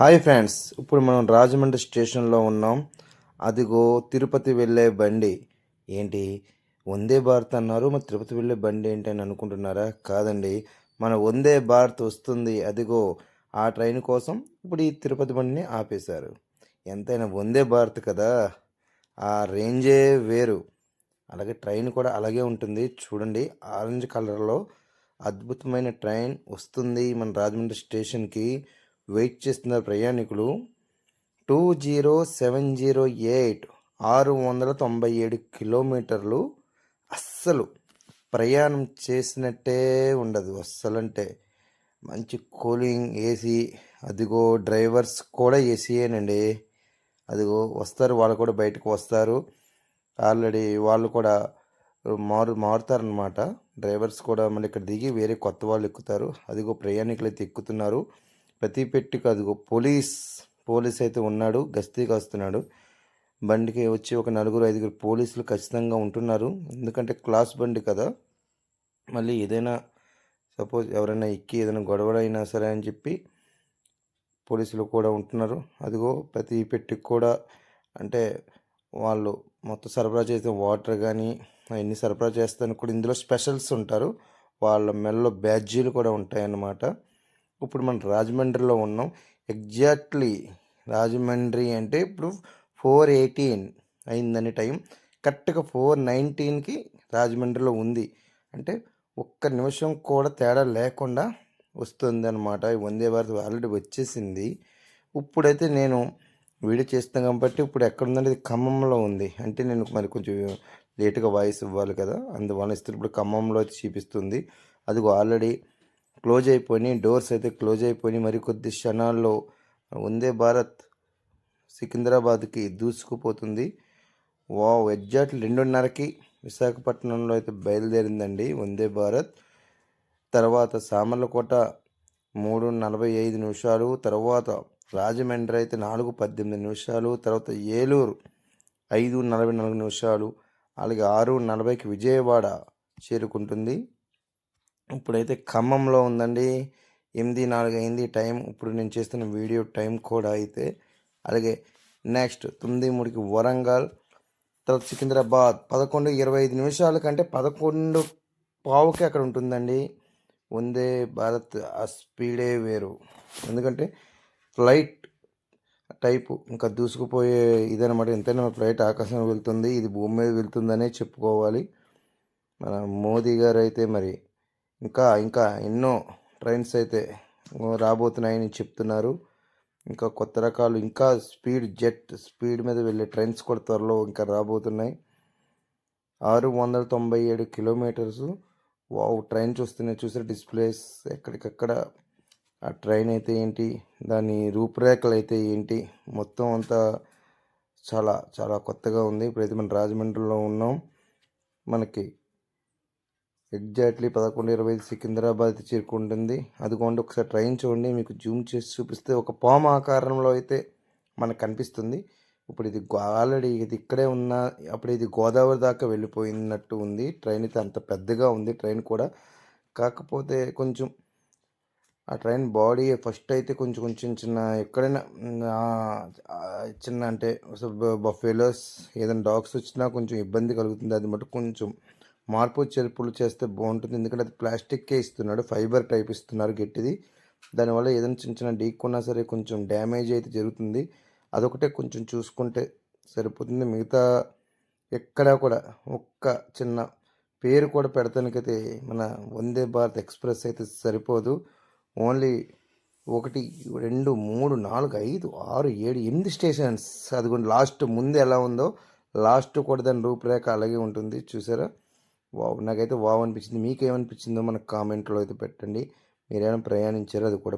Hi friends ఇప్పుడు మనం రాజమండ్రి స్టేషన్లో ఉన్నాం. అదిగో తిరుపతి వెళ్ళే బండి. ఏంటి? వందే భారత్ అన్నారు. మరి తిరుపతి వెళ్ళే బండి ఏంటి అని అనుకుంటున్నారా? కాదండి. మన వందే భారత్ వస్తుంది. అదిగో ఆ ట్రైన్ కోసం ఇప్పుడు ఈ తిరుపతి బండిని ఆపేశారు. ఎంతైనా వందే భారత్ కదా? ఆ రేంజే వేరు. అలాగే ట్రైన్ కూడా అలాగే ఉంటుంది. చూడండి ఆరెంజ్ కలర్లో అద్భుతమైన ట్రైన్ వస్తుంది మన రాజమండ్రి స్టేషన్కి. వెయిట్ చేస్తున్నారు ప్రయాణికులు two zero seven zero eight ఆరు వందల తొంభై ఏడు కిలోమీటర్లు అస్సలు ప్రయాణం చేసినట్టే ఉండదు. అస్సలంటే మంచి కూలింగ్ ఏసీ అదిగో డ్రైవర్స్ కూడా ఏసీయేనండి. అదిగో వస్తారు వాళ్ళు కూడా బయటకు వస్తారు. ఆల్రెడీ వాళ్ళు కూడా మారు మారుతారనమాట డ్రైవర్స్ కూడా మళ్ళీ ఇక్కడ దిగి వేరే కొత్త వాళ్ళు ఎక్కుతారు. అదిగో ప్రయాణికులు అయితే ఎక్కుతున్నారు. ప్రతి పెట్టికి అదిగో పోలీస్ పోలీస్ అయితే ఉన్నాడు గస్తీ కాస్తున్నాడు. బండికి వచ్చి ఒక నలుగురు ఐదుగురు పోలీసులు ఖచ్చితంగా ఉంటున్నారు. ఎందుకంటే క్లాస్ బండి కదా. మళ్ళీ ఏదైనా సపోజ్ ఎవరైనా ఎక్కి ఏదైనా గొడవ అయినా సరే అని చెప్పి పోలీసులు కూడా ఉంటున్నారు. అదిగో ప్రతి పెట్టికి కూడా అంటే వాళ్ళు మొత్తం సరఫరా చేసిన వాటర్ కానీ అవన్నీ సరఫరా చేస్తాను కూడా ఇందులో స్పెషల్స్ ఉంటారు. వాళ్ళ మెల్లో బ్యాడ్జీలు కూడా ఉంటాయన్నమాట. ఇప్పుడు మనం రాజమండ్రిలో ఉన్నాం. ఎగ్జాక్ట్లీ రాజమండ్రి అంటే ఇప్పుడు ఫోర్ ఎయిటీన్ అయిందని టైం. కరెక్ట్గా ఫోర్ నైన్టీన్కి రాజమండ్రిలో ఉంది. అంటే ఒక్క నిమిషం కూడా తేడా లేకుండా వస్తుంది అనమాట వందే భారత్ ఆల్రెడీ వచ్చేసింది. ఇప్పుడైతే నేను వీడియో చేస్తాను కాబట్టి ఇప్పుడు ఎక్కడుందంటే ఇది ఖమ్మంలో ఉంది. అంటే నేను మరి కొంచెం లేటుగా వాయిస్ ఇవ్వాలి కదా. అందువల్ల ఇస్తే ఇప్పుడు ఖమ్మంలో చూపిస్తుంది. అది ఆల్రెడీ క్లోజ్ అయిపోయినాయి డోర్స్ అయితే క్లోజ్ అయిపోయినాయి. మరికొద్ది క్షణాల్లో వందే భారత్ సికింద్రాబాద్కి దూసుకుపోతుంది. వావ్ ఎగ్జాక్ట్ రెండున్నరకి విశాఖపట్నంలో అయితే బయలుదేరిందండి వందే భారత్. తర్వాత సామర్లకోట మూడు నలభై ఐదు నిమిషాలు తర్వాత రాజమండ్రి అయితే నాలుగు పద్దెనిమిది నిమిషాలు తర్వాత ఏలూరు ఐదు నలభై నాలుగు నిమిషాలు అలాగే ఆరు నలభైకి విజయవాడ చేరుకుంటుంది. ఇప్పుడైతే ఖమ్మంలో ఉందండి. ఎనిమిది నాలుగు అయింది టైం. ఇప్పుడు నేను చేస్తున్న వీడియో టైం కూడా అయితే. అలాగే నెక్స్ట్ తొమ్మిది మూడుకి వరంగల్ తర్వాత సికింద్రాబాద్. పదకొండు ఇరవై ఐదు నిమిషాల కంటే పదకొండు పావుకి అక్కడ ఉంటుందండి. వందే భారత్ ఆ స్పీడే వేరు. ఎందుకంటే ఫ్లైట్ టైపు ఇంకా దూసుకుపోయే ఇదనమాట ఎంతైనా ఫ్లైట్ ఆకాశం వెళ్తుంది. ఇది భూమి మీద వెళ్తుందనే చెప్పుకోవాలి. మన మోదీ గారు అయితే మరి ఇంకా ఇంకా ఎన్నో ట్రైన్స్ అయితే రాబోతున్నాయని చెప్తున్నారు. ఇంకా కొత్త రకాలు ఇంకా స్పీడ్ జెట్ స్పీడ్ మీద వెళ్ళే ట్రైన్స్ కూడా త్వరలో ఇంకా రాబోతున్నాయి. ఆరు వందల తొంభై ఏడు కిలోమీటర్స్. వావ్ ట్రైన్ చూస్తున్నాయి చూసే డిస్ప్లేస్ ఎక్కడికక్కడ? ఆ ట్రైన్ అయితే ఏంటి? దాని రూపురేఖలు అయితే ఏంటి? మొత్తం అంతా చాలా చాలా కొత్తగా ఉంది. ఇప్పుడైతే మనం రాజమండ్రిలో ఉన్నాం. మనకి ఎగ్జాక్ట్లీ పదకొండు ఇరవై ఐదు సికింద్రాబాద్ చేరుకుంటుంది. అదిగోండి ఒకసారి ట్రైన్ చూడండి. మీకు జూమ్ చేసి చూపిస్తే ఒక పాము ఆకారంలో అయితే మనకు కనిపిస్తుంది. ఇప్పుడు ఇది ఆల్రెడీ ఇది ఇక్కడే ఉన్న అప్పుడు ఇది గోదావరి దాకా వెళ్ళిపోయినట్టు ఉంది. ట్రైన్ అయితే అంత పెద్దగా ఉంది ట్రైన్ కూడా. కాకపోతే కొంచెం ఆ ట్రైన్ బాడీ ఫస్ట్ అయితే కొంచెం కొంచెం చిన్న ఎక్కడైనా చిన్న అంటే బఫేలోస్ ఏదైనా డాగ్స్ వచ్చినా కొంచెం ఇబ్బంది కలుగుతుంది. అది మటు కొంచెం మార్పు చేర్పులు చేస్తే బాగుంటుంది. ఎందుకంటే అది ప్లాస్టిక్కే ఇస్తున్నాడు. ఫైబర్ టైప్ ఇస్తున్నారు గట్టిది. దానివల్ల ఏదైనా చిన్న చిన్న డీక్కున్నా సరే కొంచెం డ్యామేజ్ అయితే జరుగుతుంది. అదొకటే కొంచెం చూసుకుంటే సరిపోతుంది. మిగతా ఎక్కడా కూడా ఒక్క చిన్న పేరు కూడా పెడతానికైతే మన వందే భారత్ ఎక్స్ప్రెస్ అయితే సరిపోదు. ఓన్లీ ఒకటి రెండు మూడు నాలుగు ఐదు ఆరు ఏడు ఎనిమిది స్టేషన్స్. అదిగోండి లాస్ట్ ముందు ఎలా ఉందో లాస్ట్ కూడా దాని రూపురేఖ అలాగే ఉంటుంది. చూసారా? వావ్ నాకైతే వావ్ అనిపించింది. మీకు ఏమనిపించిందో మనకు కామెంట్లో అయితే పెట్టండి. మీరేమైనా ప్రయాణించారో అది కూడా